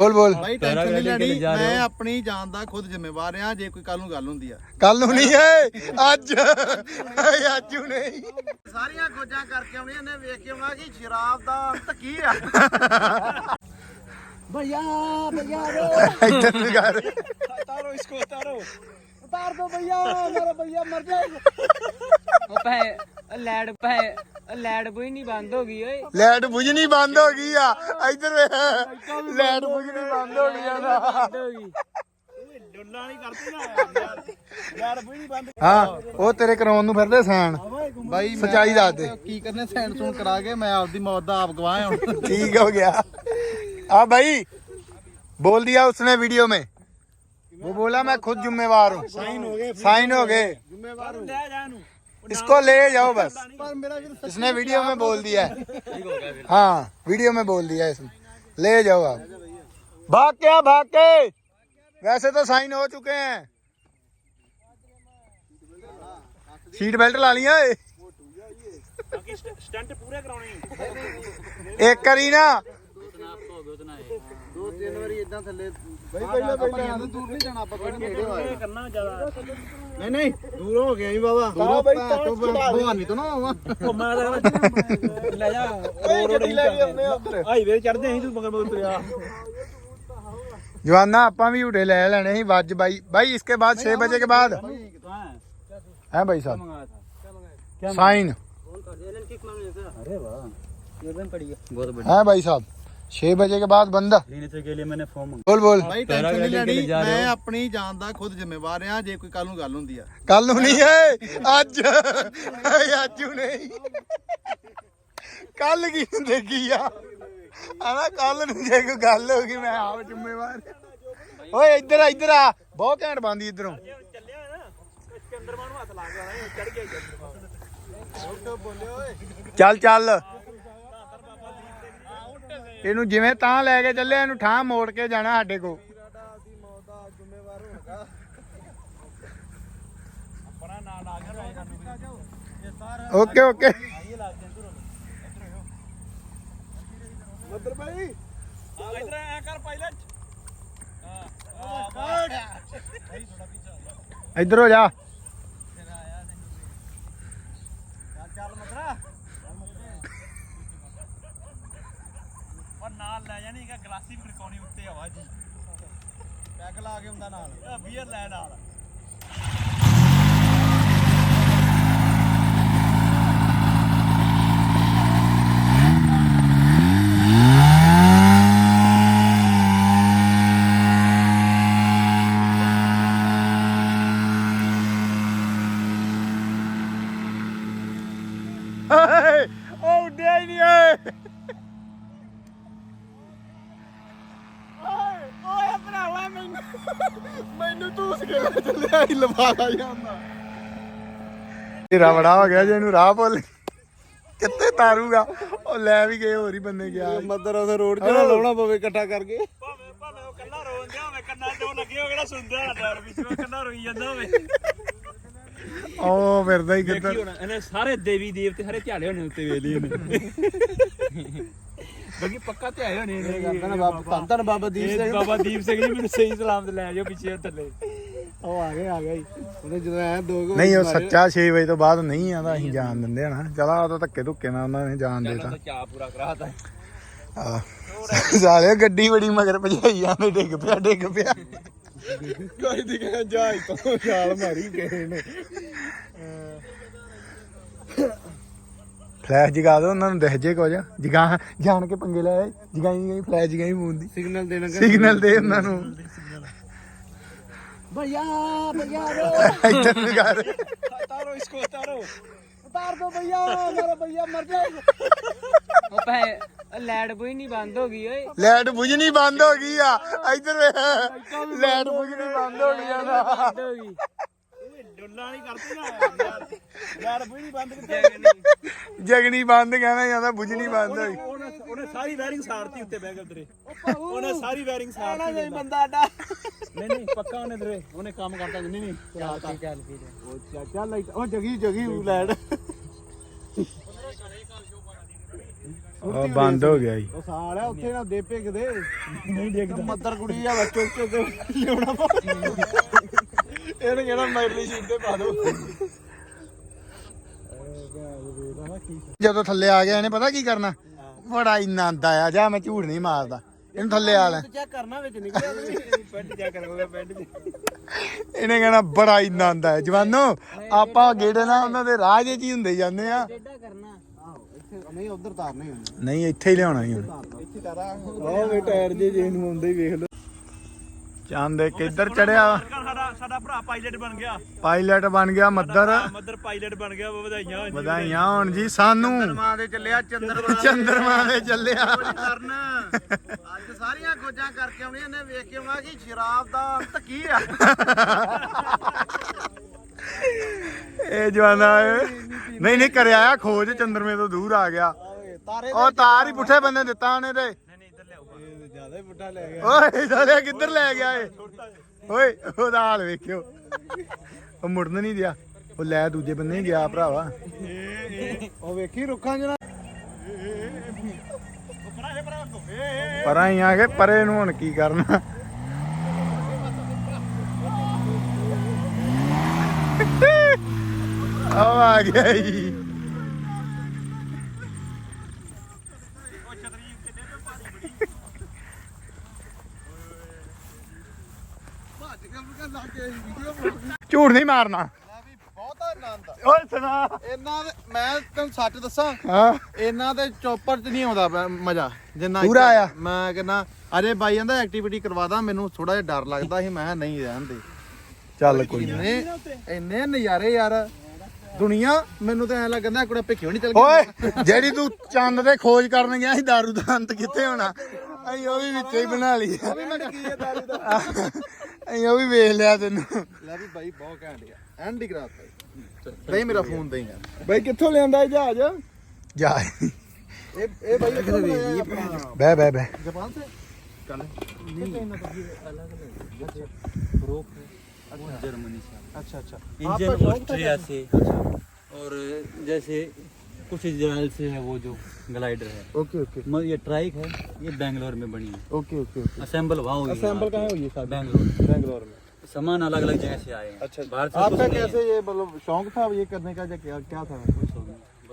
ਬੋਲ ਬੋਲ। ਭਾਈ ਟੈਨਸ਼ਨ ਨਹੀਂ ਲੈਣੀ। ਮੈਂ ਆਪਣੀ ਜਾਨ ਦਾ ਖੁਦ ਜ਼ਿੰਮੇਵਾਰ ਆ ਜੇ ਕੋਈ ਕੱਲ ਨੂੰ ਗੱਲ ਹੁੰਦੀ ਆ। ਕੱਲ ਨੂੰ ਨਹੀਂ ਏ ਅੱਜ। ਏ ਅੱਜ ਨੂੰ ਨਹੀਂ। ਸਾਰੀਆਂ ਖੋਜਾਂ ਕਰਕੇ ਆਉਣੀਆਂ ਨੇ ਵੇਖ ਕੇ ਆਉਣਾ ਕਿ ਸ਼ਰਾਬ ਦਾ ਅੰਤ ਕੀ ਆ। ਭਈਆ ਭਈਆ ਇੱਧਰ ਨੂੰ ਕਰ। ਉਤਾਰੋ ਇਸਕੋ ਉਤਾਰੋ ਉਤਾਰ ਦੋ ਭਈਆ ਮੇਰਾ ਭਈਆ ਮਰ ਜਾਏਗਾ ਉਹ ਪੈ ਲੈਡ ਪੈ ਲੈਡ ਕੋਈ ਨਹੀਂ ਬੰਦ ਹੋ ਗਈ ਓਏ ਲੈਟ ਬੁਝਣੀ ਬੰਦ ਹੋ ਗਈ ਆ ਇੱਧਰ ਵੇ ਲੈਟ ਬੁਝਣੀ ਬੰਦ ਹੋ ਗਈ ਆ ਨਾ ਬੰਦ ਹੋ ਗਈ ਡੁੱਲਾ ਨਹੀਂ ਕਰਦੀ ਨਾ ਯਾਰ ਯਾਰ ਵੀ ਨਹੀਂ ਬੰਦ ਹਾਂ ਉਹ ਤੇਰੇ ਕਰਾਉਣ ਨੂੰ ਫਿਰਦੇ ਸੈਨ ਬਾਈ ਸੱਚਾਈ ਦੱਸ ਦੇ ਕੀ ਕਰਨੇ ਸੈਂਡ ਸੂਨ ਕਰਾ ਕੇ ਮੈਂ ਆਪਦੀ ਮੌਤ ਦਾ ਆਪ ਗਵਾਹ ਹਾਂ ਹੁਣ ठीक हो गया हाँ भाई बोल दिया उसने वीडियो में वो बोला मैं खुद जिम्मेवार हूँ। साइन हो गए इसको ले जाओ बस। इसने हाँ, वीडियो में बोल दिया है। हाँ वीडियो में बोल दिया इसने। ले जाओ आप। भाग क्या भाग के? वैसे तो साइन हो चुके हैं। सीट बेल्ट ला लिया एक करी ना। ਤਿੰਨ ਵਾਰੀ ਇਦਾਂ ਥੱਲੇ ਬਈ ਪਹਿਲਾਂ ਪਹਿਲਾਂ ਦੂਰ ਨਹੀਂ ਜਾਣਾ ਆਪਾਂ ਕੋਈ ਨੇੜੇ ਆਇਆ ਕਰਨਾ ਜ਼ਿਆਦਾ ਨਹੀਂ ਨਹੀਂ ਦੂਰ ਹੋ ਗਿਆ ਜੀ ਬਾਬਾ ਦੂਰ ਬਈ ਤੋਂ ਭਵਾਨੀ ਤੋਂ ਨਾ ਆਵਾਂ ਉਹ ਮੈਂ ਤਾਂ ਲੈ ਜਾ ਰੋਡ ਰੋਡ ਲੈ ਕੇ ਆਉਂਦੇ ਆ ਉੱਧਰ ਹਾਈਵੇ ਚੜਦੇ ਅਸੀਂ ਤੂੰ ਮਗਰ ਮਗਰ ਤੁਰਿਆ ਜਵਾਨਾ ਆਪਾਂ ਵੀ ਝੂਟੇ ਲੈ ਲੈਣੇ ਸੀ ਵੱਜ ਬਾਈ ਬਾਈ इसके बाद 6 बजे के बाद है भाई साहब साइन अरे वाह बहुत बढ़िया है भाई साहब 6 बजे के बाद बंद लेने से के लिए मैंने फॉर्म बोल बोल ਭਾਈ ਟੈਨਸ਼ਨ ਨਹੀਂ ਲੈਣੀ ਮੈਂ ਆਪਣੀ ਜਾਨ ਦਾ ਖੁਦ ਜ਼ਿੰਮੇਵਾਰ ਆ ਜੇ ਕੋਈ ਕੱਲ ਨੂੰ ਗੱਲ ਹੁੰਦੀ ਆ ਕੱਲ ਨੂੰ ਨਹੀਂ ਏ ਅੱਜ ਏ ਅੱਜ ਨੂੰ ਨਹੀਂ ਕੱਲ ਕੀ ਦੇਖੀ ਆ ਆਣਾ ਕੱਲ ਨੂੰ ਜੇ ਕੋਈ ਗੱਲ ਹੋ ਗਈ ਮੈਂ ਆਪ ਜ਼ਿੰਮੇਵਾਰ ਓਏ ਇੱਧਰ ਆ ਇੱਧਰ ਆ ਬਹੁਤ ਘੈਂਟ ਬੰਦੀ ਇੱਧਰੋਂ ਚੱਲ ਚੱਲ ਇਹਨੂੰ ਜਿਵੇਂ ਤਾਂ ਲੈ ਕੇ ਚੱਲੇ ਇਹਨੂੰ ਠਾਂ ਮੋੜ ਕੇ ਜਾਣਾ ਸਾਡੇ ਕੋ ਓਕੇ ਓਕੇ। ਇਧਰ ਐ ਹੋ ਜਾ। ਚੱਲ ਮਦਰਾ ਪਰ ਨਾਲ ਲੈ ਜਾਣੀ ਇੱਕ ਗਲਾਸੀ ਖੜਕਾਉਣੀ ਉੱਤੇ ਆਵਾ ਜੀ। ਪੈਗ ਲਾ ਕੇ ਹੁੰਦਾ ਨਾਲ। ਬੀਅਰ ਲੈ ਨਾਲ। ਹੀ ਜਾਂਦਾ ਤੇਰਾ ਬੜਾ ਹੋ ਗਿਆ ਜੇ ਇਹਨੂੰ ਰਾਹ ਭੁੱਲ ਕਿੱਥੇ ਤਾਰੂਗਾ? ਉਹ ਲੈ ਵੀ ਗਏ ਹੋਰ ਹੀ ਬੰਦੇ ਗਿਆ। ਮੱਦਰ ਉਹਦੇ ਰੋਡ ਨਾ ਲਾਉਣਾ ਪਵੇ ਇਕੱਠਾ ਕਰਕੇ। ਭਾਵੇਂ ਭਾਵੇਂ ਉਹ ਕੱਲਾ ਹੋਵੇ ਕੰਨਾਂ 'ਚ ਉਹ ਲੱਗੇ ਹੋ ਕਿਹੜਾ ਸੁਣਦਾ ਡਰ ਵਿੱਚ ਉਹ ਕੰਨਾ ਰੋਈ ਜਾਂਦਾ ਹੋਵੇ। ਉਹ ਫਿਰਦਾ ਹੀ ਕੀ ਕਿੱਧਰ। ਹੋਣਾ ਇਹਨੇ ਸਾਰੇ ਦੇਵੀ ਦੇਵਤੇ ਸਾਰੇ ਝਾੜੇ ਹੋਣੇ ਉੱਤੇ ਵੇਲੇ ਇਹਨੇ। ਬਾਕੀ ਪੱਕਾ ਧਿਆਏ ਹੋਣੇ ਇਹਨੇ। ਕਹਿੰਦਾ ਬਾਬਾ ਧੰਨ ਧੰਨ ਬਾਬਾ ਦੀਪ ਇਹ ਸਿੰਘ। ਬਾਬਾ ਦੀਪ ਸਿੰਘ ਜੀ ਮੈਨੂੰ ਸਹੀ ਸਲਾਮਤ ਲੈ ਜਾਓ ਪਿੱਛੇ ਥੱਲੇ। ਉਹ ਆ ਗਿਆ ਆ ਗਿਆ ਜੀ ਉਹਨੇ ਜਦੋਂ ਐ ਦੋ ਕੁ ਨਹੀਂ ਉਹ ਸੱਚਾ 6 ਵਜੇ ਤੋਂ ਬਾਅਦ ਨਹੀਂ ਆਂਦਾ ਅਸੀਂ ਜਾਣ ਦਿੰਦੇ ਹਨਾ ਚਲਾ ਉਹ ਤਾਂ ਧੱਕੇ ਧੁੱਕੇ ਨਾਲ ਉਹਨਾਂ ਨੇ ਜਾਣ ਦੇਤਾ। ਚਾਹ ਪੂਰਾ ਕਰਾਤਾ ਆਹ। ਸਾਲੇ ਗੱਡੀ ਬੜੀ ਮਗਰ ਭਜਾਈ ਜਾਂਦੇ ਡਿੱਗ ਪਿਆ ਡਿੱਗ ਪਿਆ। ਕੋਈ ਦੀ ਕਹਿੰਦਾ ਜਹਾਜ਼ ਤੋਂ ਛਾਲ ਮਾਰੀ ਗਏ ਨੇ। ਫਲੈਸ਼ ਜਗਾ ਦੋ ਉਹਨਾਂ ਨੂੰ ਦਿਖ ਜੇ ਕੁਝ। ਜਗਾ ਜਾਣ ਕੇ ਪੰਗੇ ਲੈ ਜਗਾਈ ਗਈ ਫਲੈਸ਼ ਜਗਾਈ ਮੂਨ ਦੀ। ਸਿਗਨਲ ਦੇਣਾ ਸਿਗਨਲ ਦੇ ਉਹਨਾਂ ਨੂੰ। ਭਈਆ ਭਈਆ ਇੱਧਰ ਨੂੰ ਕਰ ਤਾਰੋ ਇਸਕੋ ਤਾਰੋ ਉਤਾਰ ਦੋ ਭਈਆ ਮੇਰਾ ਭਈਆ ਮਰ ਜਾਏਗਾ ਉਹ ਪੈ ਲੈਡ ਕੋਈ ਨਹੀਂ ਬੰਦ ਹੋ ਗਈ ਓਏ ਲੈਟ ਬੁਝਣੀ ਬੰਦ ਹੋ ਗਈ ਆ ਇੱਧਰ ਲੈਟ ਬੁਝਣੀ ਬੰਦ ਹੋ ਗਈ ਆ ਨਾ ਯਾਰ ਯਾਰ ਬੰਦ ਕਿੱਥੇ ਜਗਣੀ ਬੰਦ ਕਹਿਣਾ ਜਾਂਦਾ ਬੁਝਣੀ ਬੰਦ ਹੋਈ। ਉਹਨੇ ਉਹਨੇ ਸਾਰੀ ਵਾਇਰਿੰਗ ਸਾੜਤੀ ਉੱਤੇ ਬਹਿ ਕੇ ਉਤਰੇ ਉਹਨੇ ਸਾਰੀ ਵਾਇਰਿੰਗ ਸਾੜਤੀ ਨਹੀਂ ਬੰਦਾ ਆਡਾ। ਨਹੀਂ ਨਹੀਂ ਪੱਕਾ ਉਹਨੇ ਤੇਰੇ ਉਹਨੇ ਕੰਮ ਕਰਤਾ ਨਹੀਂ ਨਹੀਂ ਚੱਲ ਚੱਲ ਫਿਰ ਉਹ ਚੱਲ ਚੱਲ ਲਾਈਟ ਉਹ ਜਗੀ ਜਗੀ ਲੈਟ ਉਹ ਬੰਦ ਹੋ ਗਿਆ ਜੀ। ਉਹ ਸਾਲਿਆ ਉੱਥੇ ਨਾ ਦੇ ਭਿੱਗਦੇ ਨਹੀਂ ਦੇਖਦਾ ਮੱਦਰ ਕੁੜੀ ਆ ਬੱਚੋ ਚੁੱਕ ਕੇ ਲਿਆਉਣਾ ਪਾ ਇਹਨੇ ਕਹਿਣਾ ਮੈਰਲੀ ਸ਼ੀਟ ਤੇ ਪਾ ਦੋ। ਜਦੋਂ ਥੱਲੇ ਆ ਗਿਆ ਇਹਨੇ ਪਤਾ ਕੀ ਕਰਨਾ? ਬੜਾ ਹੀ ਆਨੰਦ ਆਇਆ ਜਾ ਮੈਂ ਝੂਠ ਨਹੀਂ ਮਾਰਦਾ। ਇਹਨੂੰ ਥੱਲੇ ਆ ਲੈ। ਚੈੱਕ ਕਰਨਾ ਵਿੱਚ ਨਿਕਲਿਆ ਪੈਂਟ ਚੈੱਕ ਕਰੋਗੇ ਪੈਂਟ ਇਹਨੇ ਕਹਿਣਾ ਬੜਾ ਹੀ ਆਨੰਦ ਆਇਆ। ਜਵਾਨੋ ਆਪਾਂ ਗੇੜੇ ਨਾਲ ਉਹਨਾਂ ਦੇ ਰਾਹ 'ਚ ਹੀ ਹੁੰਦੇ ਜਾਂਦੇ ਆ। ਕਰਨਾ। ਨਹੀਂ ਉਧਰ ਤਾਰਨੇ ਹੁੰਦੇ। ਨਹੀਂ ਇੱਥੇ ਹੀ ਲਿਆਉਣਾ ਹੀ ਹੁਣ ਇੱਥੇ ਤਾਰਾ। ਉਹ ਵੇ ਟਾਇਰ ਜੇ ਜੇ ਨੂੰ ਆਉਂਦੇ ਹੀ ਵੇਖ ਲਓ। ਚੰਦ ਇੱਕ ਇੱਧਰ ਚੜਿਆ? ਸਾਡਾ ਸਾਡਾ ਭਰਾ ਪਾਇਲਟ ਬਣ ਗਿਆ। ਪਾਇਲਟ ਬਣ ਗਿਆ ਮੱਦਰ ਮਦਰ ਪਾਇਲਟ ਬਣ ਗਿਆ ਵਧਾਈਆਂ ਹੋਣ ਜੀ। ਵਧਾਈਆਂ ਹੋਣ ਜੀ ਸਾਨੂੰ। ਮਾਂ ਦੇ ਚੱਲਿਆ ਚੰਦਰਮਾ ਚੰਦਰਮਾ ਦੇ ਚੱਲਿਆ। ਕਰਨ ਅੱਜ ਸਾਰੀਆਂ ਖੋਜਾਂ ਕਰਕੇ ਆਉਣੀਆਂ ਨੇ ਵੇਖ ਕੇ ਆਉਣਾ ਕਿ ਸ਼ਰਾਬ ਦਾ ਅੰਤ ਕੀ ਆ। ਇਹ ਜਵਾਨਾ ਨਹੀਂ ਨਹੀਂ ਕਰਿਆ ਆ ਖੋਜ ਚੰਦਰਮੇ ਤੋਂ ਦੂਰ ਆ ਗਿਆ। ਤਾਰੇ ਉਹ ਤਾਰ ਹੀ ਪੁੱਠੇ ਬੰਨੇ ਦਿੱਤਾ ਉਹਨੇ ਤੇ। ਜ਼ਿਆਦਾ ਹੀ ਬੁੱਢਾ ਲੈ ਗਿਆ। ਓਏ ਸਾਲਿਆ ਕਿੱਧਰ ਲੈ ਗਿਆ ਏ? ਓਏ ਉਹਦਾ ਹਾਲ ਵੇਖਿਓ। ਉਹ ਮੁੜਨ ਨਹੀਂ ਦਿਆ। ਉਹ ਲੈ ਦੂਜੇ ਬੰਨੇ ਹੀ ਗਿਆ ਭਰਾਵਾ। ਉਹ ਵੇਖੀ ਰੁੱਖਾਂ ਜਣਾ। ਪਰਾਂ ਹੀ ਆ ਕੇ ਪਰੇ ਨੂੰ ਹੁਣ ਕੀ ਕਰਨਾ? ਆ ਗਿਆ ਜੀ ਭੱਜ ਕੇ ਲੱਗ ਕੇ ਵੀਡੀਓ ਝੂਠ ਨਹੀਂ ਮਾਰਨਾ। ਵੀ ਬਹੁਤਾ ਆਨੰਦ ਆ। ਓਏ ਸੁਣਾ। ਇਹਨਾਂ ਦੇ ਮੈਂ ਤੈਨੂੰ ਸੱਚ ਦੱਸਾਂ ਹਾਂ। ਇਹਨਾਂ ਦੇ ਚੌਪਰ 'ਚ ਨਹੀਂ ਆਉਂਦਾ ਪ- ਮਜ਼ਾ। ਜਿੰਨਾ ਪੂਰਾ ਇੱਥੇ- ਆਇਆ। ਮੈਂ ਕਹਿੰਦਾ ਅਰੇ ਬਾਈ ਕਹਿੰਦਾ ਐਕਟੀਵਿਟੀ ਕਰਵਾ ਦਾਂ ਮੈਨੂੰ ਥੋੜਾ ਜਿਹਾ ਡਰ ਲੱਗਦਾ ਸੀ ਮੈਂ ਕਿਹਾ ਨਹੀਂ ਰਹਿਣ ਦੇ। ਚੱਲ ਕੋਈ ਨਾ। ਇੰਨੇ ਇੰਨੇ ਨਜ਼ਾਰੇ ਯਾਰ। ਦੁਨੀਆ ਮੈਨੂੰ ਤਾਂ ਐ ਲੱਗਦਾ ਕੁੜਾ ਭਿੱਖਿਓ ਨਹੀਂ ਚੱਲ ਓਏ ਜਿਹੜੀ ਤੂੰ ਚੰਦ ਤੇ ਖੋਜ ਕਰਨ ਗਿਆ ਸੀ ਦਾਰੂ ਦਾ ਅੰਤ ਕਿੱਥੇ ਹੋਣਾ? ਅਸੀਂ ਉਹ ਵੀ ਵਿੱਚੇ ਹੀ ਬਣਾ ਲਈ ਆ। ਵੀ ਮੈਂ ਕੀ ਹੈ ਦਾਰੂ ਦਾ? ਅਸੀਂ ਉਹ ਵੀ ਵੇਖ ਲਿਆ ਤੈਨੂੰ ਲੈ ਵੀ ਬਾਈ ਬਹੁਤ ਘੈਂਟ ਆ ਐਂਡ ਹੀ ਕਰਾਤਾ ਨਹੀਂ ਮੇਰਾ ਫੋਨ ਦੇ ਯਾਰ ਬਾਈ ਕਿੱਥੋਂ ਲਿਆਂਦਾ ਇਹ ਜਹਾਜ਼ ਜਾ ਇਹ ਇਹ ਬਾਈ ਕਿੱਥੋਂ ਬਣਾਇਆ ਆਪਣਾ ਬਹਿ ਬਹਿ ਬਹਿ ਜਾਪਾਨ ਸੇ ਕੱਲ रोप है वो जर्मनी से अच्छा अच्छा इंजन ऑस्ट्रिया से और जैसे कुछ इसराइल से है वो जो ग्लाइडर है। Okay okay. मतलब ये ट्राइक है ये बैंगलोर में बनी है। ओके ओके असेंबल वहाँ हुई असेंबल कहाँ हुई है बैंगलोर। बैंगलोर में। सामान अलग अलग जगह से आए हैं। अच्छा, अच्छा। बाहर से आपका कैसे ये मतलब शौक था ये करने का या क्या क्या था?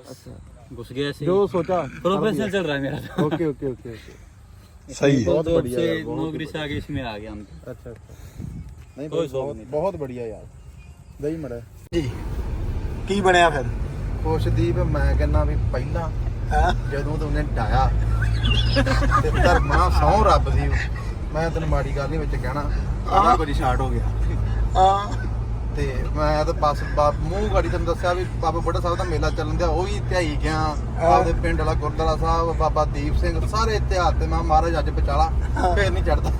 अच्छा। घुस गया ऐसे जो सोचा प्रोफेशनल चल रहा है मेरा तो। Okay okay okay okay. सही बहुत बढ़िया नौकरी से आगे इसमें आ गया हम। अच्छा अच्छा। नहीं बहुत बहुत बढ़िया यार। दही मड़ा जी। की बनया फिर? ਖੁਸ਼ਦੀਪ ਮੈਂ ਕਹਿੰਦਾ ਵੀ ਪਹਿਲਾਂ ਜਦੋਂ ਤੋਂ ਉਹਨੇ ਡਾਇਆ ਤੇ ਧਰਮਾ ਸੌ ਰੱਬ ਦੀ ਮੈਂ ਤੈਨੂੰ ਮਾੜੀ ਗੱਲ ਨਹੀਂ ਵਿੱਚ ਕਹਿਣਾ ਆਹ ਕੁਝ ਸ਼ਾਰਟ ਹੋ ਗਿਆ। ਆ ਤੇ ਮੈਂ ਤਾਂ ਬਸ ਬਾ- ਮੂੰਹ ਗਾੜੀ ਤੈਨੂੰ ਦੱਸਿਆ ਵੀ ਬਾਬਾ ਬੁੱਢਾ ਸਾਹਿਬ ਦਾ ਮੇਲਾ ਚੱਲਣ ਦਿਆ ਉਹ ਵੀ ਧਿਆਈ ਗਿਆ। ਆਪਦੇ ਪਿੰਡ ਵਾਲਾ ਗੁਰਦੁਆਰਾ ਸਾਹਿਬ ਬਾਬਾ ਦੀਪ ਸਿੰਘ ਸਾਰੇ ਇਤਿਹਾਸ ਤੇ ਮੈਂ ਮਹਾਰਾਜ ਅੱਜ ਬਚਾਲਾ ਫੇਰ ਨਹੀਂ ਚੜਦਾ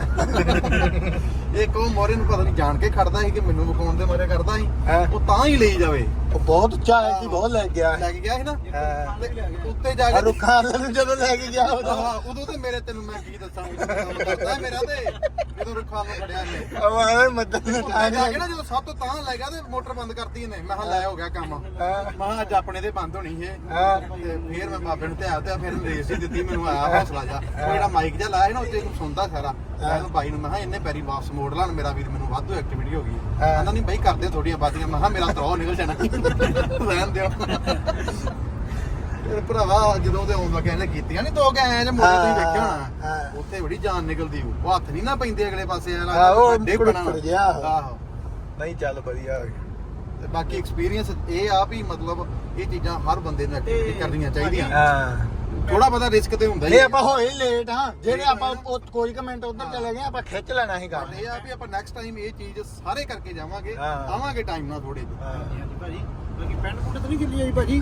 ਇੱਕ ਉਹ ਮੋਰੇ ਨੂੰ ਪਤਾ ਨਹੀਂ ਜਾਣ ਕੇ ਖੜਦਾ ਸੀ ਕਿ ਮੈਨੂੰ ਵਿਖਾਉਣ ਦੇ ਮਾਰੇ ਕਰਦਾ ਸੀ। ਹੈਂ? ਉਹ ਤਾਂ ਹੀ ਲਈ ਜਾਵੇ। ਉਹ ਬਹੁਤ ਉੱਚਾ ਹੈ ਕਿ ਬਹੁਤ ਲੈ ਗਿਆ ਲੈ ਕੇ ਗਿਆ ਸੀ ਨਾ? ਹਾਂ। ਤੇ ਉੱਤੇ ਜਾ ਕੇ ਰੁੱਖਾਂ ਵਾਲੇ ਨੂੰ ਜਦੋਂ ਲੈ ਕੇ ਗਿਆ ਉਦੋਂ। ਆਹ, ਉਦੋਂ ਤੇ ਮੇਰੇ ਤੈਨੂੰ ਮੈਂ ਕੀ ਦੱਸਾਂ ਉਦੋਂ ਕੰਮ ਕਰਦਾ ਮੇਰਾ ਤੇ। ਜਦੋਂ ਰੁੱਖਾਂ ਨੂੰ ਫੜਿਆ ਨੇ ਆਵਾਜ਼ ਮਦਦ ਨੇ ਮੈਂ ਜਾ ਕੇ ਨਾ ਜਦੋਂ ਸਭ ਤੋਂ ਤਾਂ ਲੈ ਗਿਆ ਤੇ ਮੋਟਰ ਬੰਦ ਕਰਤੀ ਇਹਨੇ। ਮੈਂ ਕਿਹਾ ਲੈ ਹੋ। ਗਿਆ ਕੰਮ। ਮੈਂ ਕਿਹਾ ਅੱਜ ਆਪਣੇ ਦੇ ਬੰਦ ਹੋਣੀ ਹੈ ਹਾਂ। ਤੇ ਫਿਰ ਮੈਂ ਬਾਬੇ ਨੂੰ ਧਿਆ ਤੇ ਫਿਰ ਰੇਸ ਹੀ ਦਿੱਤੀ ਮੈਨੂੰ ਆਇਆ ਹੌਸਲਾ ਜਾ ਉਹ ਜਿਹੜਾ ਮਾਈਕ ਜਿਹਾ ਲਾਇਆ ਸੀ ਨਾ ਉੱਤੇ ਨੂੰ ਸੁਣਦਾ ਸਾਰਾ। ਮੈਂ ਉਹਨੂੰ ਬਾਈ ਨੂੰ ਮੈਂ ਕਿਹਾ ਇੰਨੇ ਪੈਰੀ ਵਾਪਸ ਮੋੜ ਲਾਂ ਮੇਰਾ ਵੀਰ ਮੈਨੂੰ ਵਾਧੂ ਐਕਟੀਵਿਟੀ ਹੋ ਗਈ। ਕਹਿੰਦਾ ਨਹੀਂ ਬਾਈ ਕਰਦੇ ਥੋੜੀਆਂ ਬਾਤੀਆਂ ਮੈਂ ਕਿਹਾ ਮੇਰਾ ਤਰੋ ਨਿਕਲ ਜਾਣਾ। ਰਹਿਣ ਦਿਓ। ਫਿਰ ਭਰਾਵਾ ਜਦੋਂ ਤੇ ਆਉਣ ਲੱਗਿਆ ਇਹਨੇ ਕੀਤੀਆਂ ਨਹੀਂ ਦੋ ਗਏ ਜਾਂ ਮੋੜੇ ਤੁਸੀਂ ਵੇਖਿਆ ਹਾਂ। ਹੋਣਾ। ਉੱਥੇ ਬੜੀ ਜਾਨ ਨਿਕਲਦੀ ਉਹ ਹੱਥ ਨਹੀਂ ਨਾ ਪੈਂਦੇ ਅਗਲੇ ਪਾਸੇ ਆ ਆਹ, ਉਹ ਡਿੱਗ ਪੈਣਾ। ਕੁੜਕ ਗਿਆ। ਆਹੋ। ਨਹੀਂ ਚੱਲ ਵਧੀਆ। ਤੇ ਬਾਕੀ ਐਕਸਪੀਰੀਅੰਸ ਇਹ ਆ ਵੀ ਮਤਲਬ ਇਹ ਚੀਜ਼ਾਂ ਹਰ ਬੰਦੇ ਨੂੰ ਐਕਟੀਵਿਟੀ ਕਰਨੀਆਂ ਚਾਹੀਦੀਆਂ। ਹਾਂ। ਥੋੜਾ ਬਹੁਤਾ ਰਿਸਕ ਤੇ ਹੁੰਦਾ ਹੀ ਨਹੀਂ। ਆਪਾਂ ਹੋਏ ਲੇਟ ਹਾਂ। ਜਿਹੜੇ ਆਪਾਂ ਉਹ ਕੋਈ ਕਮੈਂਟ ਉਧਰ ਚਲੇ ਗਏ ਆਪਾਂ ਖਿੱਚ ਲੈਣਾ ਸੀ ਪਰ ਗੱਲ ਇਹ ਆ ਵੀ ਆਪਾਂ ਨੈਕਸਟ ਟਾਈਮ ਇਹ ਚੀਜ਼ ਸਾਰੇ ਕਰਕੇ ਜਾਵਾਂਗੇ। ਹਾਂ। ਆਵਾਂਗੇ ਟਾਈਮ ਨਾਲ ਥੋੜੇ ਹਾਂ। ਭਾਜੀ। ਬਾਕੀ ਪੈਂਟ ਪੁੱਟ ਤਾਂ ਨਹੀਂ ਗਿੱਲੀ ਆਈ ਭਾਜੀ?